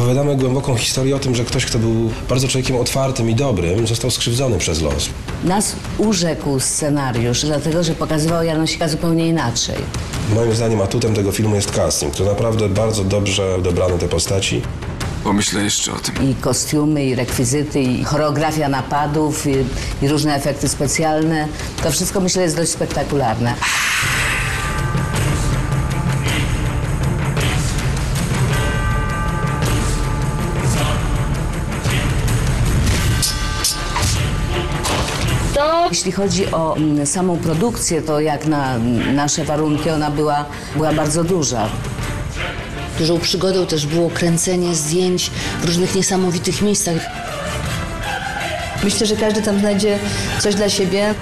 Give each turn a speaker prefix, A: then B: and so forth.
A: Opowiadamy głęboką historię o tym, że ktoś, kto był bardzo człowiekiem otwartym i dobrym, został skrzywdzony przez los.
B: Nas urzekł scenariusz, dlatego że pokazywał Janosika zupełnie inaczej.
A: Moim zdaniem atutem tego filmu jest casting. To naprawdę bardzo dobrze dobrane te postaci.
C: Pomyślę jeszcze o tym.
B: I kostiumy, i rekwizyty, i choreografia napadów, i, i różne efekty specjalne. To wszystko myślę jest dość spektakularne. Jeśli chodzi o mm, samą produkcję, to jak na mm, nasze warunki ona była, była bardzo duża.
D: Dużą przygodą też było kręcenie zdjęć w różnych niesamowitych miejscach.
E: Myślę, że każdy tam znajdzie coś dla siebie.